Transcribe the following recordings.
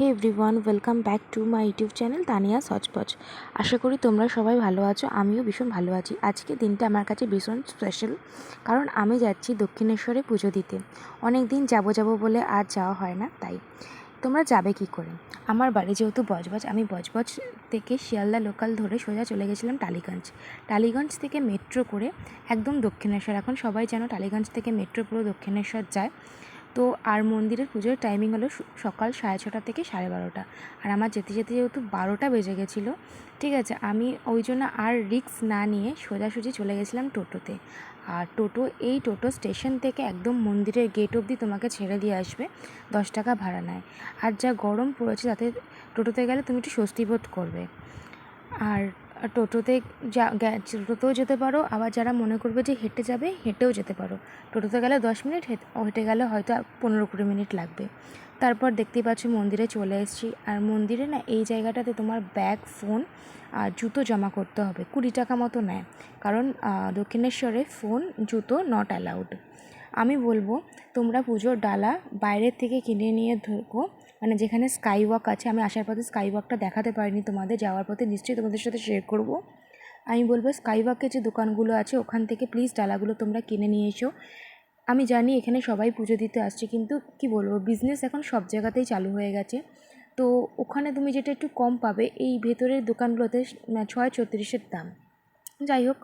Hey everyone welcome back to my YouTube channel Tania সচপচ আশা করি তোমরা সবাই ভালো আছো, আমিও ভীষণ ভালো আছি। আজকে দিনটা আমার কাছে ভীষণ স্পেশাল কারণ আমি যাচ্ছি দক্ষিণেশ্বরে পুজো দিতে। অনেক দিন যাব যাব বলে আর যাওয়া হয় না, তাই। তোমরা যাবে কি করে? আমার বাড়ি যেহেতু বজবজ, আমি বজবজ থেকে শিয়ালদা লোকাল ধরে সোজা চলে গেছিলাম টালিগঞ্জ। টালিগঞ্জ থেকে মেট্রো করে একদম দক্ষিণেশ্বর, এখন সবাই যেন টালিগঞ্জ থেকে মেট্রো পুরো দক্ষিণেশ্বর যায়। তো আর মন্দিরের পুজোর টাইমিং হলো সকাল সাড়ে ছটা থেকে সাড়ে বারোটা। আর আমার যেতে যেতে যেহেতু বারোটা বেজে গেছিল, ঠিক আছে, আমি ওই জন্য আর রিস্ক না নিয়ে সোজাসুজি চলে গেছিলাম টোটোতে। আর টোটো, এই টোটো স্টেশন থেকে একদম মন্দিরের গেট অবধি তোমাকে ছেড়ে দিয়ে আসবে দশ টাকা ভাড়া নেয়। আর যা গরম পড়েছে তাতে টোটোতে গেলে তুমি একটু স্বস্তি বোধ করবে। আর টোটোতে যা টোটোতেও যেতে পারো। আবার যারা মনে করবে যে হেঁটে যাবে, হেঁটেও যেতে পারো। টোটোতে গেলে দশ মিনিট, হেঁটে- গেলে হয়তো পনেরো কুড়ি মিনিট লাগবে। তারপর দেখতেই পাচ্ছ মন্দিরে চলে এসেছি। আর মন্দিরে না, এই জায়গাটাতে তোমার ব্যাগ, ফোন আর জুতো জমা করতে হবে। কুড়ি টাকা মতো নেয়। কারণ দক্ষিণেশ্বরে ফোন, জুতো নট অ্যালাউড আমি বলব, তোমরা পুজোর ডালা বাইরের থেকে কিনে নিয়ে ঢোকো মানে যেখানে স্কাই ওয়াক আছে, আমি আসার পথে স্কাই ওয়াকটা দেখাতে পারিনি তোমাদের, যাওয়ার পথে নিশ্চয়ই তোমাদের সাথে শেয়ার করব। আমি বলব স্কাই ওয়াকের যে দোকানগুলো আছে, ওখান থেকে প্লিজ ডালাগুলো তোমরা কিনে নিয়ে এসো। আমি জানি এখানে সবাই পুজো দিতে আসছে, কিন্তু কি বলব বিজনেস এখন সব জায়গাতেই চালু হয়ে গেছে। তো ওখানে তুমি যেটা একটু কম পাবে, এই ভেতরের দোকানগুলোতে ছয় ছত্রিশের দাম। যাই হোক,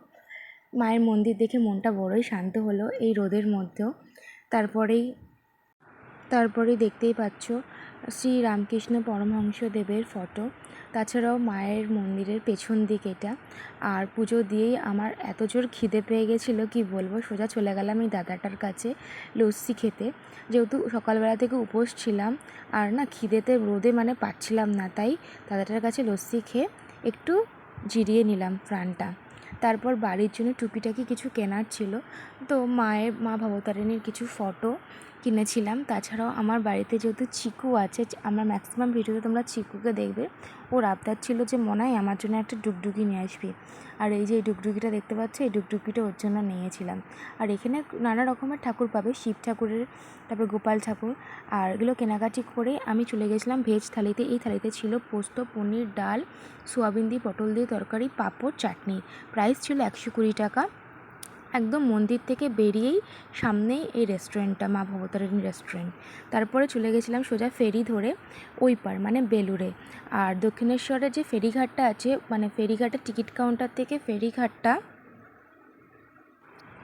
মায়ের মন্দির দেখে মনটা বড়ই শান্ত হলো এই রোদের মধ্যেও। তারপরেই তারপরেই দেখতেই পাচ্ছ শ্রী রামকৃষ্ণ পরমহংসদেবের ফটো, তাছাড়াও মায়ের মন্দিরের পেছন দিক এটা। আর পুজো দিয়েই আমার এত জোর খিদে পেয়ে গেছিল, কি বলব? সোজা চলে গেলাম এই দাদাটার কাছে লস্যি খেতে। যেহেতু সকালবেলা থেকে উপোস ছিলাম, আর না খিদেতে রোদে মানে পাচ্ছিলাম না, তাই দাদাটার কাছে লস্যি খেয়ে একটু জিরিয়ে নিলাম প্রাণটা। তারপর বাড়ির জন্য টুকিটাকি কিছু কেনার ছিল। তো মায়ের, মা ভবতারিণীর কিছু ফটো কিনেছিলাম। তাছাড়াও আমার বাড়িতে যেহেতু চিকু আছে আমার ম্যাক্সিমাম ভিডিওতে তোমরা চিকুকে দেখবে। ওর আবদার ছিল যে মনে হয় আমার জন্য একটা ডুগডুগি নিয়ে আসবি। আর এই যে এই ডুগডুগিটা দেখতে পাচ্ছ, এই ডুগডুগিটা ওর জন্য নিয়েছিলাম। আর এখানে নানা রকমের ঠাকুর পাবে, শিব ঠাকুরের, তারপর গোপাল ঠাকুর। আর এগুলো কেনাকাটি করে আমি চলে গেছিলাম ভেজ থালিতে। এই থালিতে ছিল পোস্ত, পনির, ডাল, সোয়াবিন দিয়ে, পটল দিয়ে তরকারি, পাঁপড়, চাটনি। প্রাইস ছিল একশো কুড়ি টাকা। একদম মন্দির থেকে বেরিয়েই সামনেই এই রেস্টুরেন্টটা, মা ভবতারিণী রেস্টুরেন্ট। তারপরে চলে গেছিলাম সোজা ফেরি ধরে ওই পার মানে বেলুড়ে। আর দক্ষিণেশ্বরের যে ফেরিঘাটটা আছে মানে ফেরিঘাটের টিকিট কাউন্টার থেকে ফেরিঘাটটা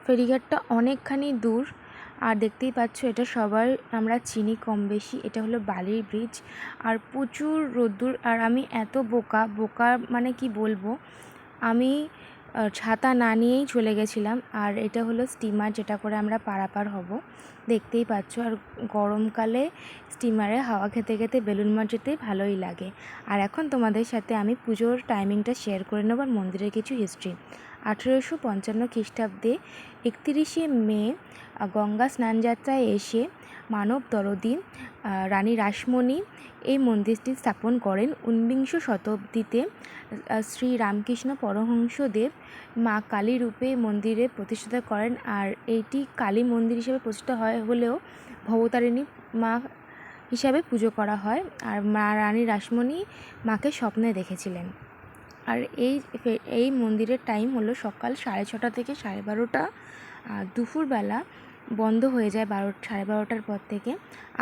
ফেরিঘাটটা অনেকখানি দূর। আর দেখতেই পাচ্ছ এটা সবার আমরা চিনি কম বেশি, এটা হলো বালির ব্রিজ। আর প্রচুর রোদ্দুর, আর আমি এত বোকা বোকা মানে কি বলব? আমি ছাতা না নিয়েই চলে গেছিলাম। আর এটা হলো স্টিমার যেটা করে আমরা পারাপার হব। দেখতেই পাচ্ছ, আর গরমকালে স্টিমারে হাওয়া খেতে খেতে বেলুন মঠ যেতে ভালোই লাগে। আর এখন তোমাদের সাথে আমি পুজোর টাইমিংটা শেয়ার করে নেব আর মন্দিরের কিছু হিস্ট্রি আঠেরোশো পঞ্চান্ন খ্রিস্টাব্দে একতিরিশে মে গঙ্গা স্নানযাত্রায় এসে মানব দরদিন রানী রাসমণি এই মন্দিরটি স্থাপন করেন ঊনবিংশ শতাব্দীতে। শ্রী রামকৃষ্ণ পরমহংসদেব মা কালী রূপে মন্দিরে প্রতিষ্ঠাতা করেন আর এইটি কালী মন্দির হিসেবে প্রতিষ্ঠা হয় হলেও ভবতারিণী মা হিসাবে পুজো করা হয় আর মা রানী রাসমণি মাকে স্বপ্নে দেখেছিলেন। আর এই এই মন্দিরের টাইম হলো সকাল সাড়ে ছটা থেকে সাড়ে বারোটা দুপুরবেলা বন্ধ হয়ে যায় বারো সাড়ে বারোটার পর থেকে।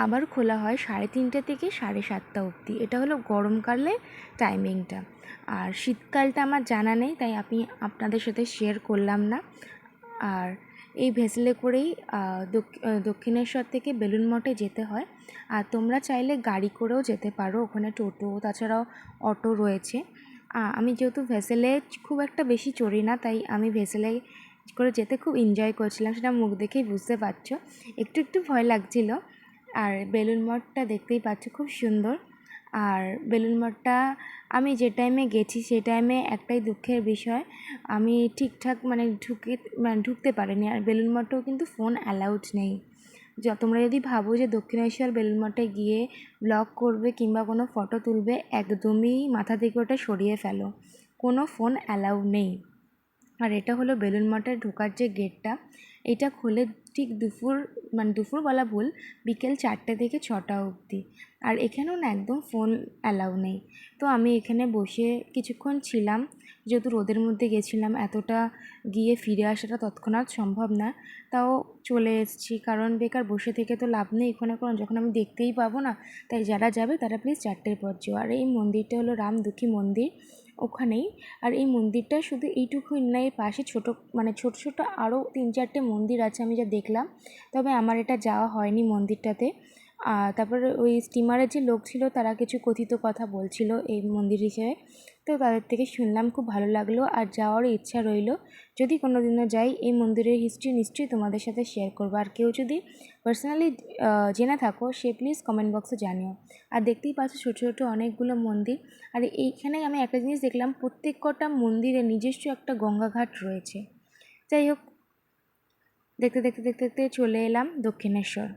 আবার খোলা হয় সাড়ে তিনটে থেকে সাড়ে সাতটা অবধি। এটা হলো গরমকালে টাইমিংটা আর শীতকালটা আমার জানা নেই, তাই আমি আপনাদের সাথে শেয়ার করলাম না। আর এই ভেসেলে করেই দক্ষিণেশ্বর থেকে বেলুন মঠে যেতে হয়। আর তোমরা চাইলে গাড়ি করেও যেতে পারো, ওখানে টোটো, তাছাড়াও অটো রয়েছে। আমি যেহেতু ভেসেলে খুব একটা বেশি চড়ি না, তাই আমি ভেসেলে করে যেতে খুব এনজয় করছিলাম, সেটা মুখ দেখেই বুঝতে পারছ। একটু একটু ভয় লাগছিল, আর বেলুন মঠটা দেখতেই পাচ্ছ খুব সুন্দর। আর বেলুন মঠটা আমি যে টাইমে গেছি সেই টাইমে একটাই দুঃখের বিষয়, আমি ঠিকঠাক মানে ঢুকে মানে ঢুকতে পারিনি, আর বেলুন মঠেও কিন্তু ফোন অ্যালাউড নেই। তোমরা যদি ভাবো যে দক্ষিণেশ্বর বেলুন মঠে গিয়ে ব্লগ করবে কিংবা কোনো ফটো তুলবে, একদমই মাথা থেকে ওটা সরিয়ে ফেলো। কোনো ফোন অ্যালাউ নেই। আর এটা হলো বেলুন মঠের ঢোকার যে গেটটা, এটা খোলে ঠিক দুপুর মানে দুপুর বলা ভুল বিকেল চারটে থেকে ছটা অবধি। আর এখানেও না একদম ফোন অ্যালাউ নেই। তো আমি এখানে বসে কিছুক্ষণ ছিলাম, যেহেতু রোদের মধ্যে গেছিলাম, এতটা গিয়ে ফিরে আসাটা তৎক্ষণাৎ সম্ভব না। তাও চলে এসেছি, কারণ বেকার বসে থেকে তো লাভ নেই এখানে কোনো, যখন আমি দেখতেই পাবো না, তাই যারা যাবে তারা প্লিজ চারটের পর যেও। আর এই মন্দিরটা হলো রামদুখী মন্দির। ওখানেই। আর এই মন্দিরটা শুধু এইটুকুই না, এর পাশে ছোটো মানে ছোটো ছোটো আরও তিন চারটে মন্দির আছে আমি যা দেখলাম। তবে আমার এটা যাওয়া হয়নি মন্দিরটাতে। তারপরে ওই স্টিমারের যে লোক ছিল, তারা কিছু কথিত কথা বলছিল এই মন্দির হিসেবে তো তাদের থেকে শুনলাম, খুব ভালো লাগল আর যাওয়ার ইচ্ছা রইল। যদি কোনো দিনও যাই, এই মন্দিরের হিস্ট্রি নিশ্চয়ই তোমাদের সাথে শেয়ার করব। আর কেউ যদি পার্সোনালি জেনে থাকো, সে প্লিজ কমেন্ট বক্সে জানিও। আর দেখতেই পাচ্ছ ছোটো ছোটো অনেকগুলো মন্দির। আর এইখানেই আমি একটা জিনিস দেখলাম, প্রত্যেক কটা মন্দিরে নিজস্ব একটা গঙ্গাঘাট রয়েছে। যাই হোক, দেখতে দেখতে দেখতে দেখতে চলে এলাম দক্ষিণেশ্বর।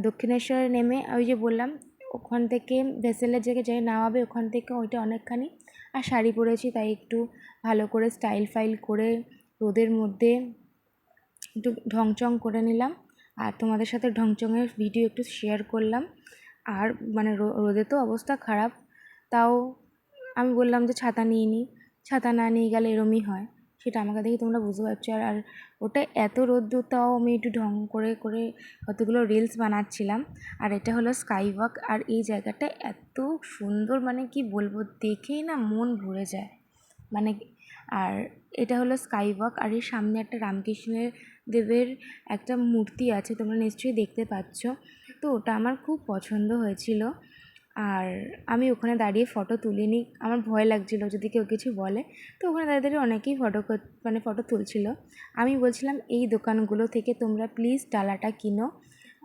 দক্ষিণেশ্বরে নেমে ওই যে বললাম, ওখান থেকে ভেসেলের জায়গায় যাই নামাবে ওখান থেকে ওইটা অনেকখানি। আর শাড়ি পরেছি, তাই একটু ভালো করে স্টাইল ফাইল করে রোদের মধ্যে একটু ঢংচং করে নিলাম। আর তোমাদের সাথে ঢংচংয়ের ভিডিও একটু শেয়ার করলাম। আর মানে রোদে তো অবস্থা খারাপ, তাও আমি বললাম যে ছাতা নিয়ে নিই ছাতা না নিয়ে গেলে এরমই হয়। সেটা আমাকে দেখে তোমরা বুঝতে পারছ। আর আর ওটা এত রোদ্দুর, তাও আমি একটু ঢং করে করে কতগুলো রিলস বানাচ্ছিলাম। আর এটা হলো স্কাই ওয়াক আর এই জায়গাটা এত সুন্দর মানে কি বলব, দেখেই না মন ভরে যায়। মানে আর এটা হলো স্কাই ওয়াক আর এর সামনে একটা রামকৃষ্ণের দেবের একটা মূর্তি আছে, তোমরা নিশ্চয়ই দেখতে পাচ্ছ। তো ওটা আমার খুব পছন্দ হয়েছিল। আর আমি ওখানে দাঁড়িয়ে ফটো তুলিনি আমার ভয় লাগছিল যদি কেউ কিছু বলে। তো ওখানে দাঁড়িয়ে দাঁড়িয়ে অনেকেই ফটো মানে ফটো তুলছিল। আমি বলছিলাম, এই দোকানগুলো থেকে তোমরা প্লিজ ডালাটা কিনো।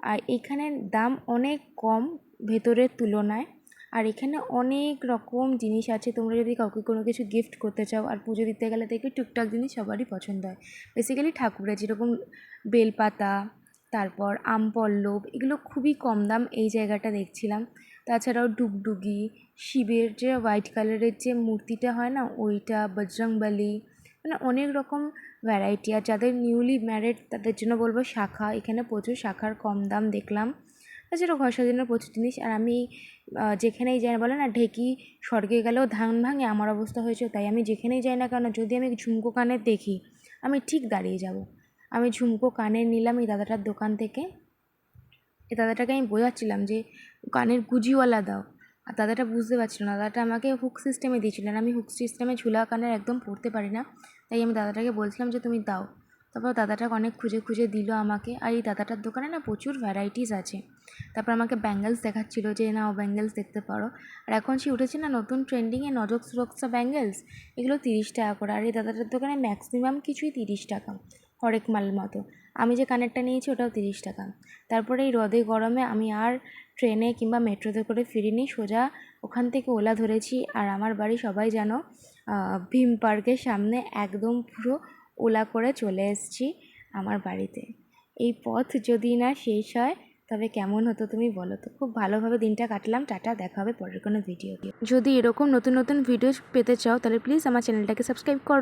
আর এখানের দাম অনেক কম ভেতরের তুলনায়। আর এখানে অনেক রকম জিনিস আছে। তোমরা যদি কাউকে কোনো কিছু গিফট করতে চাও আর পুজো দিতে গেলে দেখবে টুকটাক জিনিস সবারই পছন্দ হয়। বেসিক্যালি ঠাকুরের যেরকম বেলপাতা, তারপর আম পল্লব, এগুলো খুবই কম দাম এই জায়গাটা দেখছিলাম। তাছাড়াও ডুগডুগি, শিবের যে হোয়াইট কালারের যে মূর্তিটা হয় না, ওইটা, বজরংবলী মানে অনেক রকম ভ্যারাইটি আর যাদের নিউলি ম্যারেড তাদের জন্য বলব শাখা। এখানে প্রচুর শাখার কম দাম দেখলাম। তাছাড়া ঘর সাজানোর প্রচুর জিনিস আর আমি যেখানেই যাই বলে না ঢেকি স্বর্গে গেলেও ধান ভাঙে, আমার অবস্থা হয়েছে তাই আমি যেখানেই যাই না কেন, যদি আমি ঝুমকো কানের দেখি, আমি ঠিক দাঁড়িয়ে যাব। আমি ঝুমকো কানের নিলাম এই দাদাটার দোকান থেকে। এই দাদাটাকে আমি বোঝাচ্ছিলাম যে কানের গুজিওয়ালা দাও। আর দাদাটা বুঝতে পারছিল না। দাদাটা আমাকে হুক সিস্টেমে দিয়েছিলেন আমি হুক সিস্টেমে ঝুলা কানের একদম পরতে পারি না। তাই আমি দাদাটাকে বলছিলাম যে, তুমি দাও। তারপর দাদাটা অনেক খুঁজে খুঁজে দিল আমাকে। আর এই দাদাটার দোকানে না প্রচুর ভ্যারাইটিস আছে। তারপর আমাকে ব্যাঙ্গেলস দেখাচ্ছিল যে না ও ব্যাঙ্গেলস দেখতে পারো। আর এখন সে উঠেছে না নতুন ট্রেন্ডিংয়ে নজক সুরক্ষা ব্যাঙ্গেলস এগুলো তিরিশ টাকা করে। আর এই দাদাটার দোকানে ম্যাক্সিমাম কিছুই তিরিশ টাকা। হরেক মাল মতো। আমি যে কানেরটা নিয়েছি ওটাও তিরিশ টাকা। তারপরে এই রদে গরমে আমি আর ট্রেনে কিংবা মেট্রোতে করে ফিরিনি, সোজা ওখান থেকে ওলা ধরেছি। আর আমার বাড়ি সবাই জানো ভীম পার্কের সামনে একদম পুরো ওলা করে চলে এসেছি আমার বাড়িতে। এই পথ যদি না শেষ হয়, তবে কেমন হতো তুমি বলো তো? খুব ভালোভাবে দিনটা কাটলাম। টাটা, দেখা হবে পরের কোনো ভিডিও যদি এরকম নতুন নতুন ভিডিও পেতে চাও, তাহলে প্লিজ আমার চ্যানেলটাকে সাবস্ক্রাইব করো।